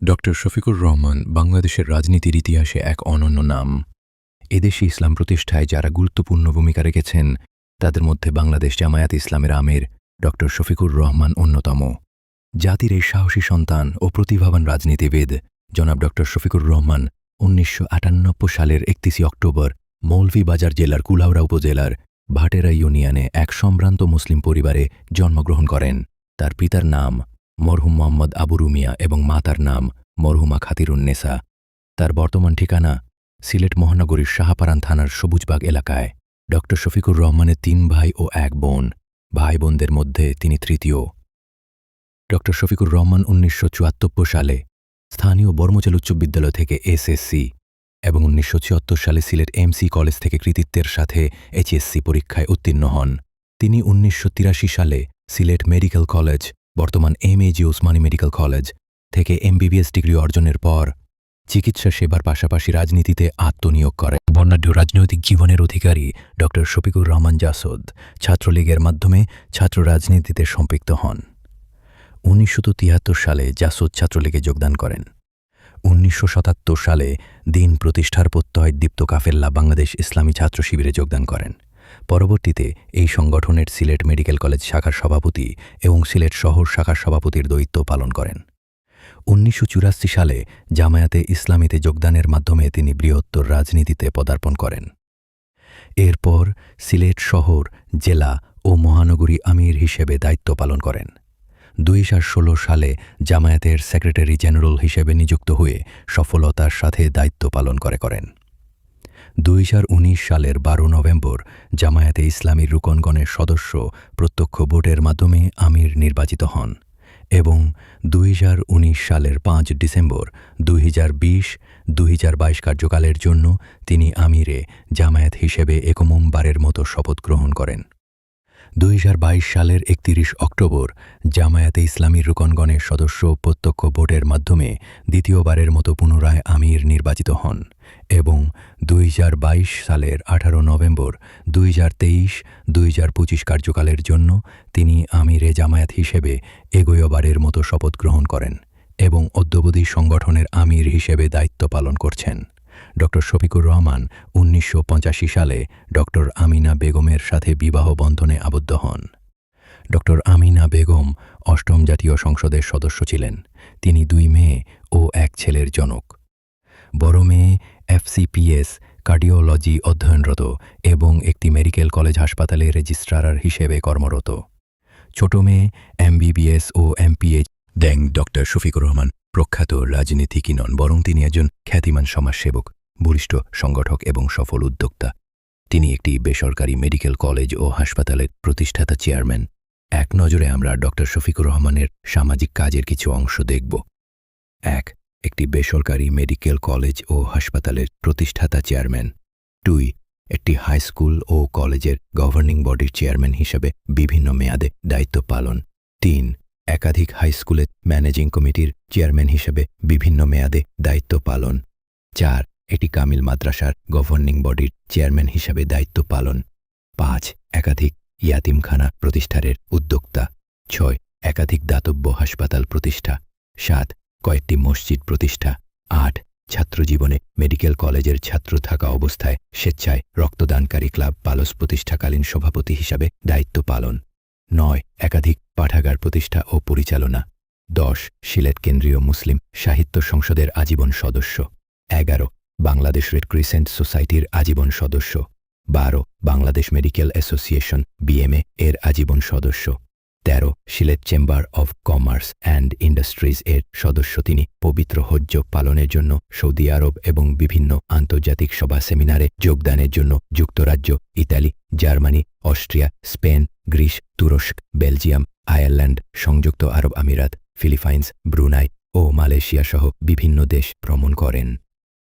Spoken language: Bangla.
ড শফিকুর রহমান বাংলাদেশের রাজনীতির ইতিহাসে এক অনন্য নাম। এদেশে ইসলাম প্রতিষ্ঠায় যারা গুরুত্বপূর্ণ ভূমিকা রেখেছেন, তাদের মধ্যে বাংলাদেশ জামায়াত ইসলামের আমের ড শফিকুর রহমান অন্যতম। জাতির এই সাহসী সন্তান ও প্রতিভাবান রাজনীতিবিদ, জনাব ড শফিকুর রহমান উনিশশো আটানব্বই সালের একত্রিশে অক্টোবর মৌলভীবাজার জেলার কুলাউড়া উপজেলার ভাটেরা ইউনিয়নে এক সম্ভ্রান্ত মুসলিম পরিবারে জন্মগ্রহণ করেন। তার পিতার নাম মরহুম মোহাম্মদ আবু রুমিয়া এবং মাতার নাম মরহুমা খাতিরুন্নেসা। তার বর্তমান ঠিকানা সিলেট মহানগরীর শাহপারান থানার সবুজবাগ এলাকায়। ড. শফিকুর রহমানের তিন ভাই ও এক বোন। ভাই বোনদের মধ্যে তিনি তৃতীয়। ড. শফিকুর রহমান উনিশশো চুয়াত্তর সালে স্থানীয় বর্মজল উচ্চ বিদ্যালয় থেকে এসএসসি এবং উনিশশো সালে সিলেট এমসি কলেজ থেকে কৃতিত্বের সাথে এইচএসসি পরীক্ষায় উত্তীর্ণ হন। তিনি উনিশশো তিরাশি সালে সিলেট মেডিকেল কলেজ বর্তমান M A G Osmani medical college থেকে এমবিবিএস ডিগ্রি অর্জনের পর চিকিৎসা সেবার পাশাপাশি রাজনীতিতে আত্মনিয়োগ করে। বর্ণাঢ্য রাজনৈতিক জীবনের অধিকারী ড. শফিকুর রহমান জাসদ ছাত্রলীগের মাধ্যমে ছাত্র রাজনীতিতে সম্পৃক্ত হন। উনিশশো তিয়াত্তর সালে জাসদ ছাত্রলীগে যোগদান করেন। উনিশশো সাতাত্তর সালে দিন প্রতিষ্ঠার প্রত্যয় দীপ্ত কাফেল্লা বাংলাদেশ ইসলামী ছাত্র শিবিরে যোগদান করেন। পরবর্তীতে এই সংগঠনের সিলেট মেডিকেল কলেজ শাখার সভাপতি এবং সিলেট শহর শাখার সভাপতির দায়িত্ব পালন করেন। উনিশশো চুরাশি সালে জামায়াতে ইসলামীতে যোগদানের মাধ্যমে তিনি বৃহত্তর রাজনীতিতে পদার্পণ করেন। এরপর সিলেট শহর, জেলা ও মহানগরী আমির হিসেবে দায়িত্ব পালন করেন। দুই হাজার ষোলো সালে জামায়াতের সেক্রেটারি জেনারেল হিসেবে নিযুক্ত হয়ে সফলতার সাথে দায়িত্ব পালন করে করেন। দুই হাজার উনিশ সালের বারো নভেম্বর জামায়াতে ইসলামী রুকনগণের সদস্য প্রত্যক্ষ ভোটের মাধ্যমে আমির নির্বাচিত হন এবং দুই হাজার উনিশ সালের পাঁচ ডিসেম্বর দুই হাজার দুই কার্যকালের জন্য তিনি আমিরে জামায়াত হিসেবে একমবারের মতো শপথ গ্রহণ করেন। দুই হাজার বাইশ সালের একত্রিশ অক্টোবর জামায়াতে ইসলামীর রুকনগণের সদস্য প্রত্যক্ষ ভোটের মাধ্যমে দ্বিতীয়বারের মতো পুনরায় আমির নির্বাচিত হন এবং দুই হাজার বাইশ সালের আঠারো নভেম্বর দুই হাজার তেইশ, দুই কার্যকালের জন্য তিনি আমিরে জামায়াত হিসেবে এগোয়বারের মতো শপথ গ্রহণ করেন এবং অদ্যবধি সংগঠনের আমির হিসেবে দায়িত্ব পালন করছেন। ড শফিকুর রহমান উনিশশো পঁচাশি সালে ড আমিনা বেগমের সাথে বিবাহ বন্ধনে আবদ্ধ হন। ড আমিনা বেগম অষ্টম জাতীয় সংসদের সদস্য ছিলেন। তিনি দুই মেয়ে ও এক ছেলের জনক। বড় মেয়ে এফসিপিএস কার্ডিওলজি অধ্যয়নরত এবং একটি মেডিকেল কলেজ হাসপাতালে রেজিস্ট্রার হিসেবে কর্মরত। ছোট মেয়ে এমবিবিএস ও এমপিএইচ ড্যাং ড শফিকুর রহমান প্রখ্যাত রাজনীতিকই নন, বরং তিনি একজন খ্যাতিমান সমাজসেবক। বরিষ্ঠ সংগঠক এবং সফল উদ্যোক্তা। তিনি একটি বেসরকারি মেডিকেল কলেজ ও হাসপাতালের প্রতিষ্ঠাতা চেয়ারম্যান। এক নজরে আমরা ড. শফিকুর রহমানের সামাজিক কাজের কিছু অংশ দেখব। এক, একটি বেসরকারি মেডিকেল কলেজ ও হাসপাতালের প্রতিষ্ঠাতা চেয়ারম্যান। দুই, একটি হাই স্কুল ও কলেজের গভর্নিং বডির চেয়ারম্যান হিসেবে বিভিন্ন মেয়াদে দায়িত্ব পালন। তিন, একাধিক হাই স্কুলের ম্যানেজিং কমিটির চেয়ারম্যান হিসেবে বিভিন্ন মেয়াদে দায়িত্ব পালন। চার এটি কামিল মাদ্রাসার গভর্নিং বডির চেয়ারম্যান হিসাবে দায়িত্ব পালন। পাঁচ, একাধিক ইয়াতিমখানা প্রতিষ্ঠানের উদ্যোক্তা। ছয়, একাধিক দাতব্য হাসপাতাল প্রতিষ্ঠা। সাত, কয়েকটি মসজিদ প্রতিষ্ঠা। আট, ছাত্রজীবনে মেডিকেল কলেজের ছাত্র থাকা অবস্থায় স্বেচ্ছায় রক্তদানকারী ক্লাব পালস প্রতিষ্ঠাকালীন সভাপতি হিসাবে দায়িত্ব পালন। নয়, একাধিক পাঠাগার প্রতিষ্ঠা ও পরিচালনা। দশ, সিলেট কেন্দ্রীয় মুসলিম সাহিত্য সংসদের আজীবন সদস্য। এগারো বাংলাদেশ রেড ক্রিসেন্ট সোসাইটির আজীবন সদস্য। বারো, বাংলাদেশ মেডিকেল অ্যাসোসিয়েশন বিএমএ এর আজীবন সদস্য। তেরো, Sylhet chamber of commerce and industries এর সদস্য তিনি। পবিত্র হজ্জ পালনের জন্য সৌদি আরব এবং বিভিন্ন আন্তর্জাতিক সভা সেমিনারে যোগদানের জন্য যুক্তরাজ্য, Italy, Germany, Austria, Spain, Greece, তুরস্ক, বেলজিয়াম, আয়ারল্যান্ড, সংযুক্ত আরব আমিরাত, ফিলিপাইন্স, ব্রুনাই ও মালয়েশিয়া সহ বিভিন্ন দেশ ভ্রমণ করেন।